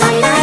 Yeah.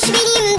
Push me